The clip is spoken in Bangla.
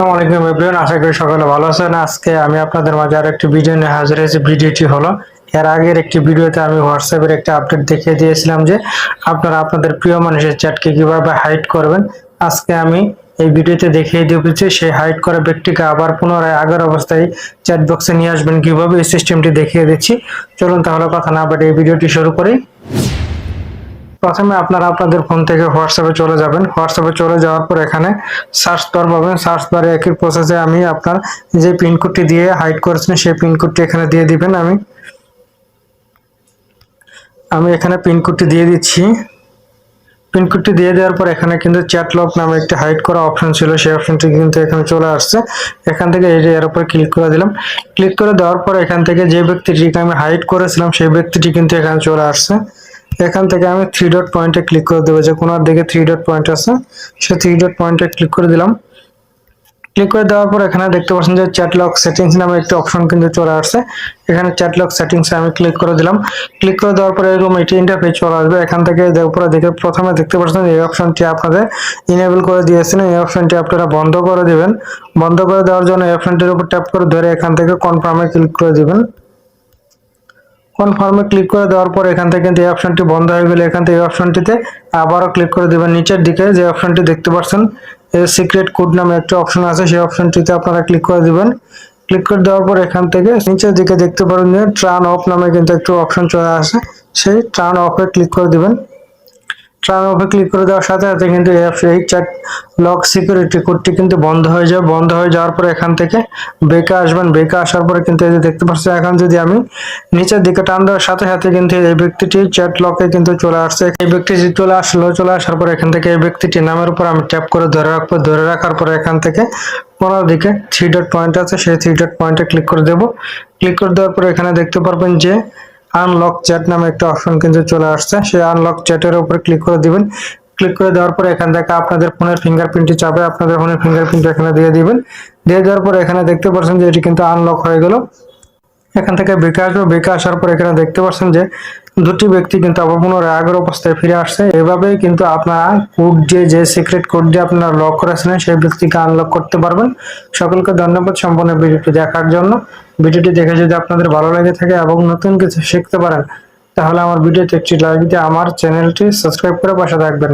আসসালামু আলাইকুম এভরিওয়ান, আশা করি সকলে ভালো আছেন। আজকে আমি আপনাদের মাঝে আর একটি ভিডিও নিয়ে হাজির হয়েছি। ভিডিওটি হলো, এর আগের একটি ভিডিওতে আমি হোয়াটসঅ্যাপের একটা আপডেট দেখিয়ে দিয়েছিলাম যে, আপনারা আপনাদের প্রিয় মানুষের চ্যাটকে কীভাবে হাইড করবেন। আজকে আমি এই ভিডিওতে দেখিয়ে দিয়েছি সেই হাইড করা ব্যক্তিকে আবার পুনরায় আগের অবস্থায় চ্যাট বক্সে নিয়ে আসবেন কীভাবে, এই সিস্টেমটি দেখিয়ে দিচ্ছি। চলুন তাহলে কথা না বাড়িয়ে এই ভিডিওটি শুরু করি। প্রথমে আপনারা আপনাদের ফোন থেকে হোয়াটসঅ্যাপে চলে যাবেন। হোয়াটসঅ্যাপে চলে যাওয়ার পর এখানে সার্চ বার পাবেন। সার্চ বারে একই প্রসেসে আমি আপনার যে পিনকোডটি দিয়ে হাইড করেছেন, সেই পিনকোডটি এখানে দিয়ে দিবেন আমি। আমি এখানে পিনকোডটি দিয়ে দিচ্ছি। পিনকোডটি দিয়ে দেওয়ার পর এখানে কিন্তু চ্যাট লক নামে একটি হাইড করা অপশন ছিল, সেই অপশনটি কিন্তু এখানে চলে আসছে। এখান থেকে এই যে এর উপর ক্লিক করে দিলাম। ক্লিক করে দেওয়ার পর এখান থেকে যে ব্যক্তিটিকে আমি হাইড করেছিলাম, সেই ব্যক্তিটি কিন্তু এখানে চলে আসছে। এখান থেকে আমি থ্রি ডট পয়েন্টে ক্লিক করে দেবো। যে কোনার দিকে থ্রি ডট পয়েন্ট আছে, সে থ্রি ডট পয়েন্টে ক্লিক করে দিলাম। ক্লিক করে দেওয়ার পর এখানে দেখতে পাচ্ছেন যে চ্যাট লক সেটিংস নামে একটি অপশন কিন্তু চলে আসছে। এখানে চ্যাট লক সেটিংসে আমি ক্লিক করে দিলাম। ক্লিক করে দেওয়ার পরে এরকম এটি ইন্টারফেস চলে আসবে। এখান থেকে উপরে দেখে প্রথমে দেখতে পাচ্ছেন এই অপশনটি আপনাদের ইনেবল করে দিয়েছেন। এই অপশনটি আপনারা বন্ধ করে দেবেন। বন্ধ করে দেওয়ার জন্য এই অপশনটির উপর ট্যাপ করে ধরে এখান থেকে কনফার্মে ক্লিক করে দিবেন। কনফার্মে ক্লিক করে দেওয়ার পর এখান থেকে কিন্তু এই অপশনটি বন্ধ হয়ে গেলে এখান থেকে এই অপশনটিতে আবারও ক্লিক করে দেবেন। নিচের দিকে যে অপশনটি দেখতে পাচ্ছেন সিক্রেট কোড নামে একটা অপশন আছে, সেই অপশনটিতে আপনারা ক্লিক করে দেবেন। ক্লিক করে দেওয়ার পর এখান থেকে নিচের দিকে দেখতে পারেন যে ট্রান অফ নামে কিন্তু একটু অপশন চলে আসে, সেই ট্রান অফে ক্লিক করে দিবেন। ট্রান অফে ক্লিক করে দেওয়ার সাথে সাথে কিন্তু এই এই চ্যাট লক সিকিউরিটি কোডটি কিন্তু বন্ধ হয়ে যাবে। বন্ধ হয়ে যাওয়ার পরে এখান থেকে বেকে আসবেন। বেকে আসার পরে কিন্তু এই যে দেখতে পাচ্ছেন, এখন যদি আমি নিচের দিকে টান দেওয়ার সাথে সাথে কিন্তু এই ব্যক্তিটি চ্যাট লকে কিন্তু চলে আসছে। এই ব্যক্তিটি চলে আসলো, চলে আসার পর এখান থেকে এই ব্যক্তিটি নামের উপর আমি ট্যাপ করে ধরে রাখব। ধরে রাখার পরে এখান থেকে পনেরো দিকে থ্রি ডট পয়েন্ট আছে, সেই থ্রি ডট পয়েন্টে ক্লিক করে দেবো। ক্লিক করে দেওয়ার পরে এখানে দেখতে পারবেন যে আনলক চ্যাট নামে একটা অপশন কিন্তু চলে আসছে। সেই আনলক চ্যাটের উপর ক্লিক করে দিবেন। ক্লিক করে দেওয়ার পর এখান থেকে আপনাদের ফোনের ফিঙ্গারপ্রিন্টটি চাপে আপনাদের ফোনের ফিঙ্গারপ্রিন্ট এখানে দিয়ে দিবেন। দিয়ে দেওয়ার পর এখানে দেখতে পাচ্ছেন যে এটি কিন্তু আনলক হয়ে গেল। এখান থেকে বেঁকে আসবে বেঁকে আসার পর এখানে দেখতে পাচ্ছেন যে দুটি ব্যক্তি কিন্তু আবার পুনরায় আগের অবস্থায় ফিরে আসছে। এভাবেই কিন্তু আপনারা কোড দিয়ে যে সিক্রেট কোড দিয়ে আপনারা লক করেছিলেন সেই ব্যক্তিকে আনলক করতে পারবেন। সকলকে ধন্যবাদ সম্পূর্ণ ভিডিওটি দেখার জন্য। ভিডিওটি দেখে যদি আপনাদের ভালো লেগে থাকে এবং নতুন কিছু শিখতে পারেন, তাহলে আমার ভিডিওতে একটি লাইক দিয়ে আমার চ্যানেলটি সাবস্ক্রাইব করে পাশে থাকবেন।